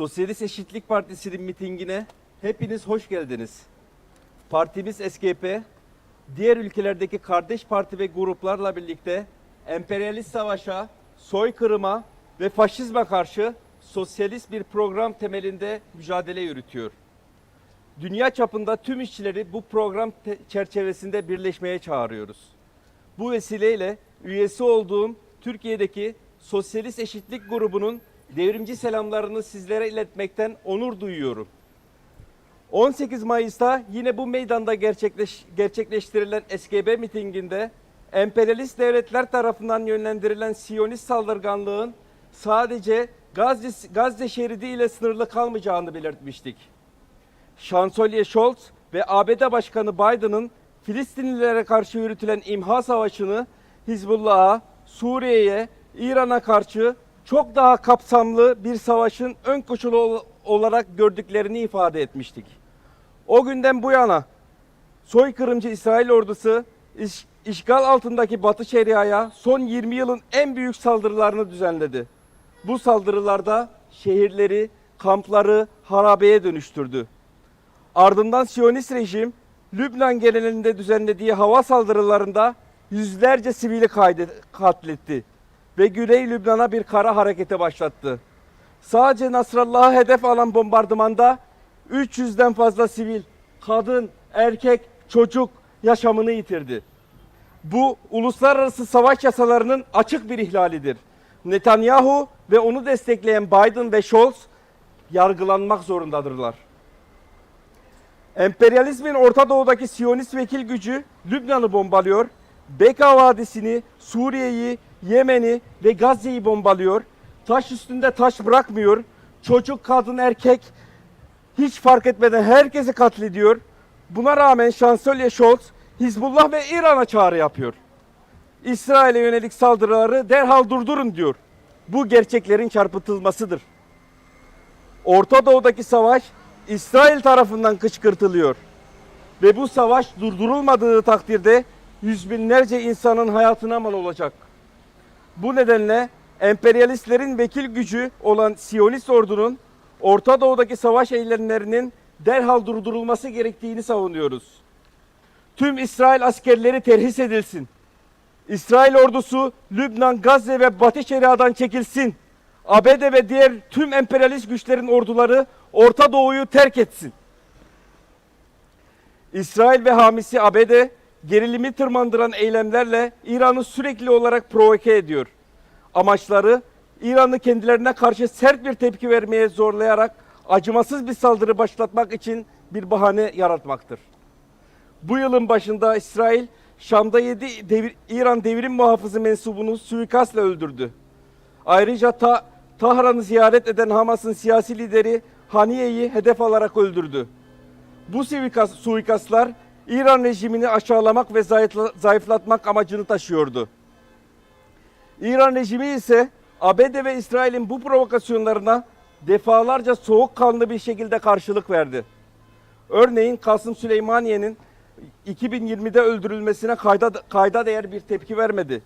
Sosyalist Eşitlik Partisi'nin mitingine hepiniz hoş geldiniz. Partimiz SGP, diğer ülkelerdeki kardeş parti ve gruplarla birlikte emperyalist savaşa, soykırıma ve faşizme karşı sosyalist bir program temelinde mücadele yürütüyor. Dünya çapında tüm işçileri bu program çerçevesinde birleşmeye çağırıyoruz. Bu vesileyle üyesi olduğum Türkiye'deki Sosyalist Eşitlik Grubu'nun devrimci selamlarını sizlere iletmekten onur duyuyorum. 18 Mayıs'ta yine bu meydanda gerçekleş, gerçekleştirilen SGB mitinginde emperyalist devletler tarafından yönlendirilen Siyonist saldırganlığın sadece Gazze, Gazze şeridi ile sınırlı kalmayacağını belirtmiştik. Şansölye Scholz ve ABD Başkanı Biden'ın Filistinlilere karşı yürütülen imha savaşını Hizbullah'a, Suriye'ye, İran'a karşı çok daha kapsamlı bir savaşın ön koşulu ol- olarak gördüklerini ifade etmiştik. O günden bu yana soykırımcı İsrail ordusu iş- işgal altındaki Batı Şeria'ya son 20 yılın en büyük saldırılarını düzenledi. Bu saldırılarda şehirleri, kampları harabeye dönüştürdü. Ardından Siyonist rejim Lübnan genelinde düzenlediği hava saldırılarında yüzlerce sivili katletti ve Güney Lübnan'a bir kara harekete başlattı. Sadece Nasrallah'ı hedef alan bombardımanda 300'den fazla sivil, kadın, erkek, çocuk yaşamını yitirdi. Bu uluslararası savaş yasalarının açık bir ihlalidir. Netanyahu ve onu destekleyen Biden ve Scholz yargılanmak zorundadırlar. Emperyalizmin Orta Doğu'daki Siyonist vekil gücü Lübnan'ı bombalıyor, Beka Vadisi'ni, Suriye'yi, Yemen'i ve Gazze'yi bombalıyor. Taş üstünde taş bırakmıyor. Çocuk, kadın, erkek hiç fark etmeden herkesi katlediyor. Buna rağmen Şansölye Scholz Hizbullah ve İran'a çağrı yapıyor. İsrail'e yönelik saldırıları derhal durdurun diyor. Bu gerçeklerin çarpıtılmasıdır. Orta Doğu'daki savaş İsrail tarafından kışkırtılıyor. Ve bu savaş durdurulmadığı takdirde yüz binlerce insanın hayatına mal olacak. Bu nedenle emperyalistlerin vekil gücü olan Siyonist ordunun Orta Doğu'daki savaş eylemlerinin derhal durdurulması gerektiğini savunuyoruz. Tüm İsrail askerleri terhis edilsin. İsrail ordusu Lübnan, Gazze ve Batı Şeria'dan çekilsin. ABD ve diğer tüm emperyalist güçlerin orduları Orta Doğu'yu terk etsin. İsrail ve hamisi ABD gerilimi tırmandıran eylemlerle İran'ı sürekli olarak provoke ediyor. Amaçları İran'ı kendilerine karşı sert bir tepki vermeye zorlayarak acımasız bir saldırı başlatmak için bir bahane yaratmaktır. Bu yılın başında İsrail Şam'da 7 devir- İran devrim muhafızı mensubunu suikastla öldürdü. Ayrıca ta, Tahran'ı ziyaret eden Hamas'ın siyasi lideri Haniye'yi hedef alarak öldürdü. Bu suikast, suikastlar İran rejimini aşağılamak ve zayıfla- zayıflatmak amacını taşıyordu. İran rejimi ise ABD ve İsrail'in bu provokasyonlarına defalarca soğukkanlı bir şekilde karşılık verdi. Örneğin Kasım Süleymaniye'nin 2020'de öldürülmesine kayda, kayda değer bir tepki vermedi.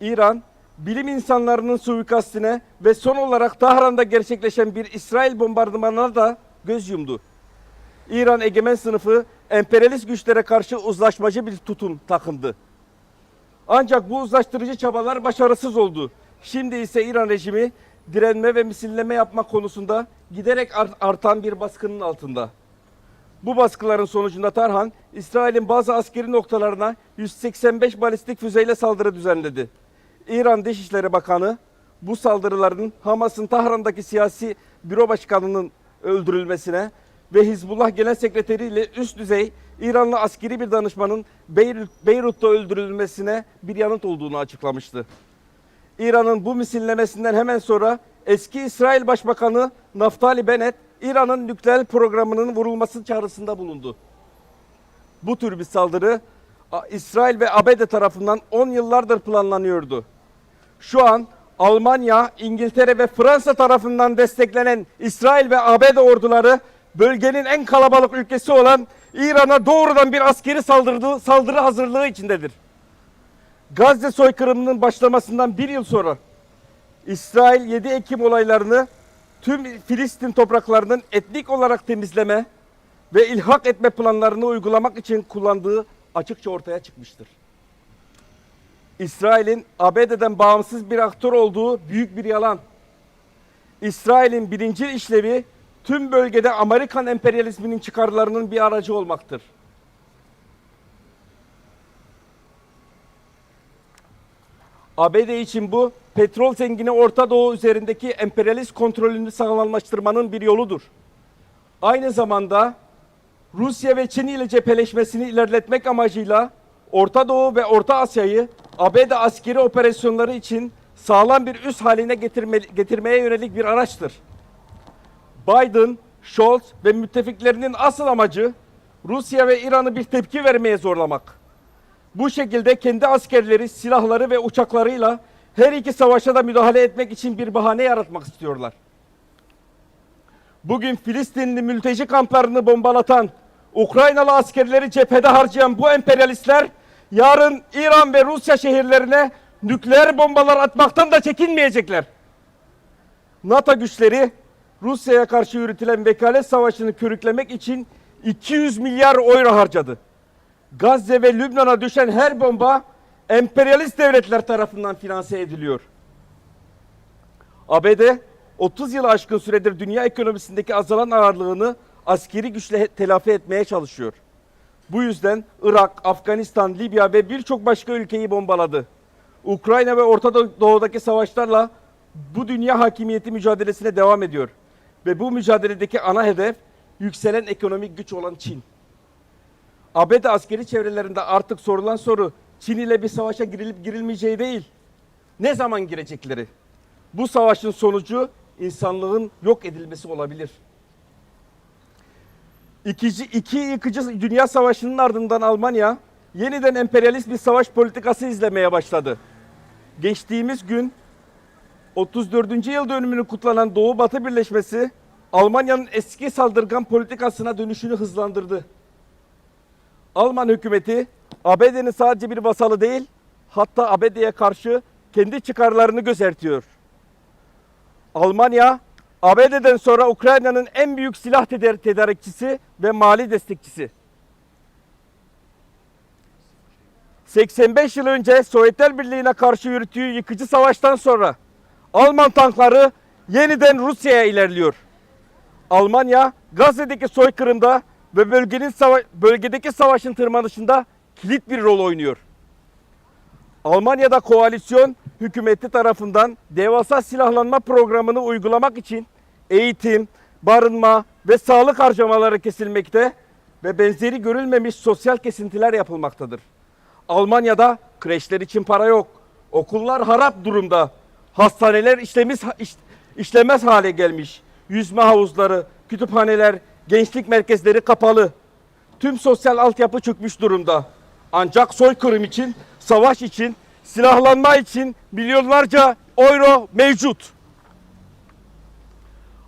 İran, bilim insanlarının suikastine ve son olarak Tahran'da gerçekleşen bir İsrail bombardımanına da göz yumdu. İran egemen sınıfı emperyalist güçlere karşı uzlaşmacı bir tutum takındı. Ancak bu uzlaştırıcı çabalar başarısız oldu. Şimdi ise İran rejimi direnme ve misilleme yapma konusunda giderek art- artan bir baskının altında. Bu baskıların sonucunda Tarhan, İsrail'in bazı askeri noktalarına 185 balistik füzeyle saldırı düzenledi. İran Dışişleri Bakanı bu saldırıların Hamas'ın Tahran'daki siyasi büro başkanının öldürülmesine ve Hizbullah Genel Sekreteri ile üst düzey İranlı askeri bir danışmanın Beyrut, Beyrut'ta öldürülmesine bir yanıt olduğunu açıklamıştı. İran'ın bu misillemesinden hemen sonra eski İsrail Başbakanı Naftali Bennett İran'ın nükleer programının vurulması çağrısında bulundu. Bu tür bir saldırı İsrail ve ABD tarafından 10 yıllardır planlanıyordu. Şu an Almanya, İngiltere ve Fransa tarafından desteklenen İsrail ve ABD orduları bölgenin en kalabalık ülkesi olan İran'a doğrudan bir askeri saldırı, saldırı hazırlığı içindedir. Gazze soykırımının başlamasından bir yıl sonra İsrail 7 Ekim olaylarını tüm Filistin topraklarının etnik olarak temizleme ve ilhak etme planlarını uygulamak için kullandığı açıkça ortaya çıkmıştır. İsrail'in ABD'den bağımsız bir aktör olduğu büyük bir yalan. İsrail'in birinci işlevi tüm bölgede Amerikan emperyalizminin çıkarlarının bir aracı olmaktır. ABD için bu petrol zengini Orta Doğu üzerindeki emperyalist kontrolünü sağlamlaştırmanın bir yoludur. Aynı zamanda Rusya ve Çin ile cepheleşmesini ilerletmek amacıyla Orta Doğu ve Orta Asya'yı ABD askeri operasyonları için sağlam bir üs haline getirme, getirmeye yönelik bir araçtır. Biden, Scholz ve müttefiklerinin asıl amacı Rusya ve İran'ı bir tepki vermeye zorlamak. Bu şekilde kendi askerleri, silahları ve uçaklarıyla her iki savaşa da müdahale etmek için bir bahane yaratmak istiyorlar. Bugün Filistinli mülteci kamplarını bombalatan, Ukraynalı askerleri cephede harcayan bu emperyalistler yarın İran ve Rusya şehirlerine nükleer bombalar atmaktan da çekinmeyecekler. NATO güçleri Rusya'ya karşı yürütülen vekalet savaşını körüklemek için 200 milyar euro harcadı. Gazze ve Lübnan'a düşen her bomba emperyalist devletler tarafından finanse ediliyor. ABD 30 yıl aşkın süredir dünya ekonomisindeki azalan ağırlığını askeri güçle telafi etmeye çalışıyor. Bu yüzden Irak, Afganistan, Libya ve birçok başka ülkeyi bombaladı. Ukrayna ve Orta Doğu'daki savaşlarla bu dünya hakimiyeti mücadelesine devam ediyor. Ve bu mücadeledeki ana hedef yükselen ekonomik güç olan Çin. ABD askeri çevrelerinde artık sorulan soru Çin ile bir savaşa girilip girilmeyeceği değil. Ne zaman girecekleri? Bu savaşın sonucu insanlığın yok edilmesi olabilir. İkinci, iki yıkıcı dünya savaşının ardından Almanya yeniden emperyalist bir savaş politikası izlemeye başladı. Geçtiğimiz gün 34. yıl dönümünü kutlanan Doğu Batı Birleşmesi Almanya'nın eski saldırgan politikasına dönüşünü hızlandırdı. Alman hükümeti ABD'nin sadece bir vasalı değil, hatta ABD'ye karşı kendi çıkarlarını göstertiyor. Almanya, ABD'den sonra Ukrayna'nın en büyük silah tedar- tedarikçisi ve mali destekçisi. 85 yıl önce Sovyetler Birliği'ne karşı yürüttüğü yıkıcı savaştan sonra Alman tankları yeniden Rusya'ya ilerliyor. Almanya Gazze'deki soykırımda ve bölgenin sava- bölgedeki savaşın tırmanışında kilit bir rol oynuyor. Almanya'da koalisyon hükümeti tarafından devasa silahlanma programını uygulamak için eğitim, barınma ve sağlık harcamaları kesilmekte ve benzeri görülmemiş sosyal kesintiler yapılmaktadır. Almanya'da kreşler için para yok. Okullar harap durumda. Hastaneler işlemiz, iş- işlemez hale gelmiş. Yüzme havuzları, kütüphaneler, gençlik merkezleri kapalı. Tüm sosyal altyapı çökmüş durumda. Ancak soykırım için, savaş için, silahlanma için milyonlarca euro mevcut.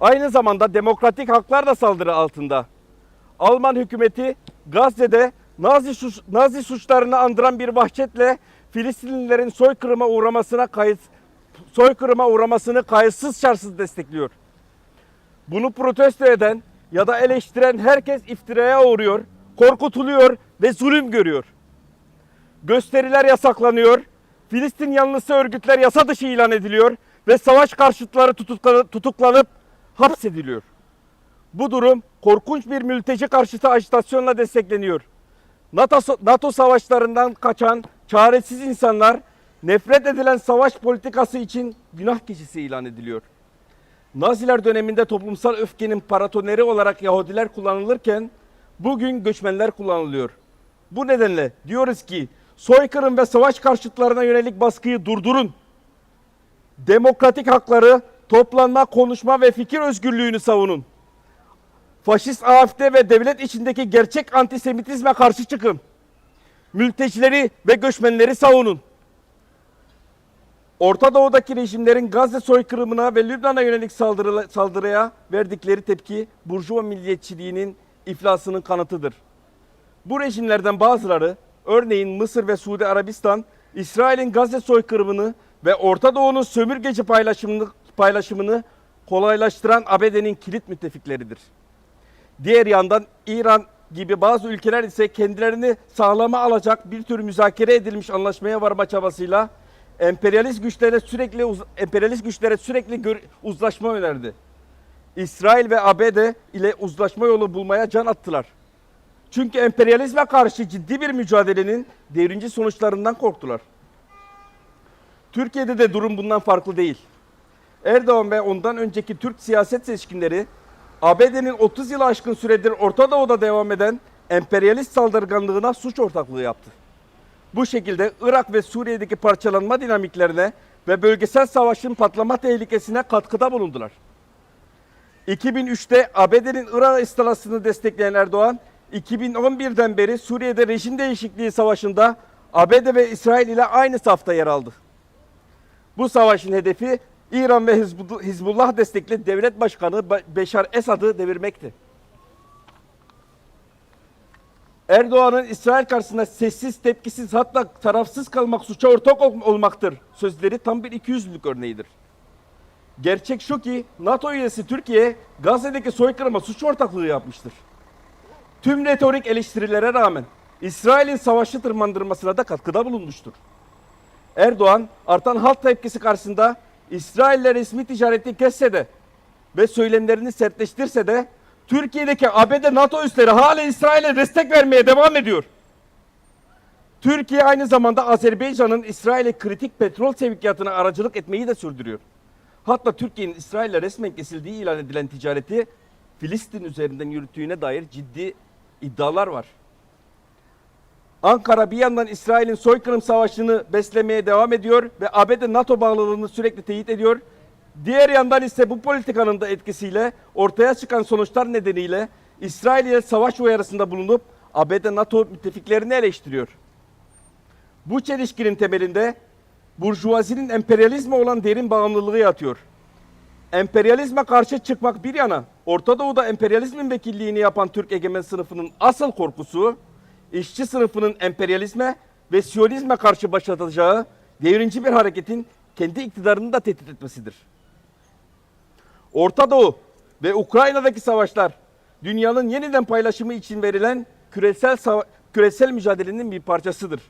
Aynı zamanda demokratik haklar da saldırı altında. Alman hükümeti Gazze'de Nazi, suç, Nazi suçlarını andıran bir vahşetle Filistinlilerin soykırıma uğramasına kayıt soykırıma uğramasını kayıtsız şartsız destekliyor. Bunu protesto eden ya da eleştiren herkes iftiraya uğruyor, korkutuluyor ve zulüm görüyor. Gösteriler yasaklanıyor, Filistin yanlısı örgütler yasa dışı ilan ediliyor ve savaş karşıtları tutuklanıp, hapsediliyor. Bu durum korkunç bir mülteci karşıtı ajitasyonla destekleniyor. NATO, NATO savaşlarından kaçan çaresiz insanlar nefret edilen savaş politikası için günah keçisi ilan ediliyor. Naziler döneminde toplumsal öfkenin paratoneri olarak Yahudiler kullanılırken bugün göçmenler kullanılıyor. Bu nedenle diyoruz ki soykırım ve savaş karşıtlarına yönelik baskıyı durdurun. Demokratik hakları, toplanma, konuşma ve fikir özgürlüğünü savunun. Faşist AFD ve devlet içindeki gerçek antisemitizme karşı çıkın. Mültecileri ve göçmenleri savunun. Orta Doğu'daki rejimlerin Gazze soykırımına ve Lübnan'a yönelik saldırı, saldırıya verdikleri tepki Burjuva milliyetçiliğinin iflasının kanıtıdır. Bu rejimlerden bazıları örneğin Mısır ve Suudi Arabistan İsrail'in Gazze soykırımını ve Orta Doğu'nun sömürgeci paylaşımını, paylaşımını kolaylaştıran ABD'nin kilit müttefikleridir. Diğer yandan İran gibi bazı ülkeler ise kendilerini sağlama alacak bir tür müzakere edilmiş anlaşmaya varma çabasıyla emperyalist güçlere sürekli emperyalist güçlere sürekli uzlaşma önerdi. İsrail ve ABD ile uzlaşma yolu bulmaya can attılar. Çünkü emperyalizme karşı ciddi bir mücadelenin devrimci sonuçlarından korktular. Türkiye'de de durum bundan farklı değil. Erdoğan ve ondan önceki Türk siyaset seçkinleri ABD'nin 30 yılı aşkın süredir Orta Doğu'da devam eden emperyalist saldırganlığına suç ortaklığı yaptı. Bu şekilde Irak ve Suriye'deki parçalanma dinamiklerine ve bölgesel savaşın patlama tehlikesine katkıda bulundular. 2003'te ABD'nin Irak istilasını destekleyen Erdoğan, 2011'den beri Suriye'de rejim değişikliği savaşında ABD ve İsrail ile aynı safta yer aldı. Bu savaşın hedefi İran ve Hizbu- Hizbullah destekli devlet başkanı Be- Beşar Esad'ı devirmekti. Erdoğan'ın İsrail karşısında sessiz, tepkisiz hatta tarafsız kalmak suça ortak ol- olmaktır sözleri tam bir ikiyüzlülük örneğidir. Gerçek şu ki NATO üyesi Türkiye Gazze'deki soykırıma suç ortaklığı yapmıştır. Tüm retorik eleştirilere rağmen İsrail'in savaşı tırmandırmasına da katkıda bulunmuştur. Erdoğan artan halk tepkisi karşısında İsrail'le resmi ticareti kesse de ve söylemlerini sertleştirse de Türkiye'deki ABD NATO üsleri hala İsrail'e destek vermeye devam ediyor. Türkiye aynı zamanda Azerbaycan'ın İsrail'e kritik petrol sevkiyatına aracılık etmeyi de sürdürüyor. Hatta Türkiye'nin İsrail'le resmen kesildiği ilan edilen ticareti Filistin üzerinden yürüttüğüne dair ciddi iddialar var. Ankara bir yandan İsrail'in soykırım savaşını beslemeye devam ediyor ve ABD NATO bağlılığını sürekli teyit ediyor. Diğer yandan ise bu politikanın da etkisiyle ortaya çıkan sonuçlar nedeniyle İsrail ile savaş uyarısında bulunup ABD NATO müttefiklerini eleştiriyor. Bu çelişkinin temelinde burjuvazinin emperyalizme olan derin bağımlılığı yatıyor. Emperyalizme karşı çıkmak bir yana, Orta Doğu'da emperyalizmin vekilliğini yapan Türk egemen sınıfının asıl korkusu, işçi sınıfının emperyalizme ve siyonizme karşı başlatacağı devrimci bir hareketin kendi iktidarını da tehdit etmesidir. Orta Doğu ve Ukrayna'daki savaşlar dünyanın yeniden paylaşımı için verilen küresel küresel mücadelenin bir parçasıdır.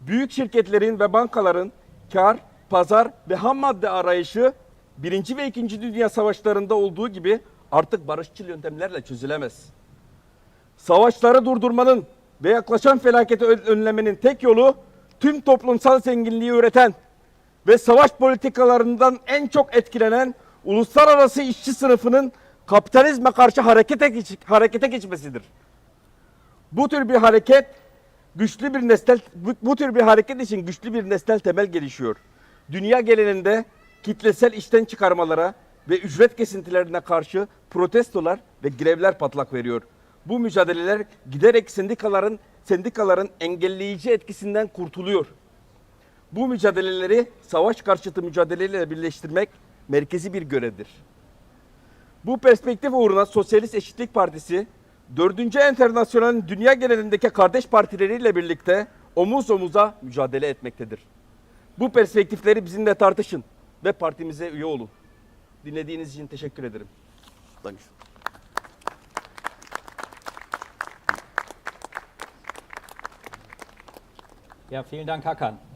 Büyük şirketlerin ve bankaların kar, pazar ve ham madde arayışı Birinci ve İkinci Dünya Savaşlarında olduğu gibi artık barışçıl yöntemlerle çözülemez. Savaşları durdurmanın ve yaklaşan felaketi ön- önlemenin tek yolu tüm toplumsal zenginliği üreten ve savaş politikalarından en çok etkilenen uluslararası işçi sınıfının kapitalizme karşı harekete, geç- harekete geçmesidir. Bu tür bir hareket güçlü bir nesnel bu, bu tür bir hareket için güçlü bir nesnel temel gelişiyor. Dünya genelinde kitlesel işten çıkarmalara ve ücret kesintilerine karşı protestolar ve grevler patlak veriyor. Bu mücadeleler giderek sendikaların sendikaların engelleyici etkisinden kurtuluyor. Bu mücadeleleri savaş karşıtı mücadeleyle birleştirmek merkezi bir görevdir. Bu perspektif uğruna Sosyalist Eşitlik Partisi, 4. Enternasyonel'in dünya genelindeki kardeş partileriyle birlikte omuz omuza mücadele etmektedir. Bu perspektifleri bizimle tartışın ve partimize üye olun. Dinlediğiniz için teşekkür ederim. Dankeschön. Ja, vielen Dank, Hakan.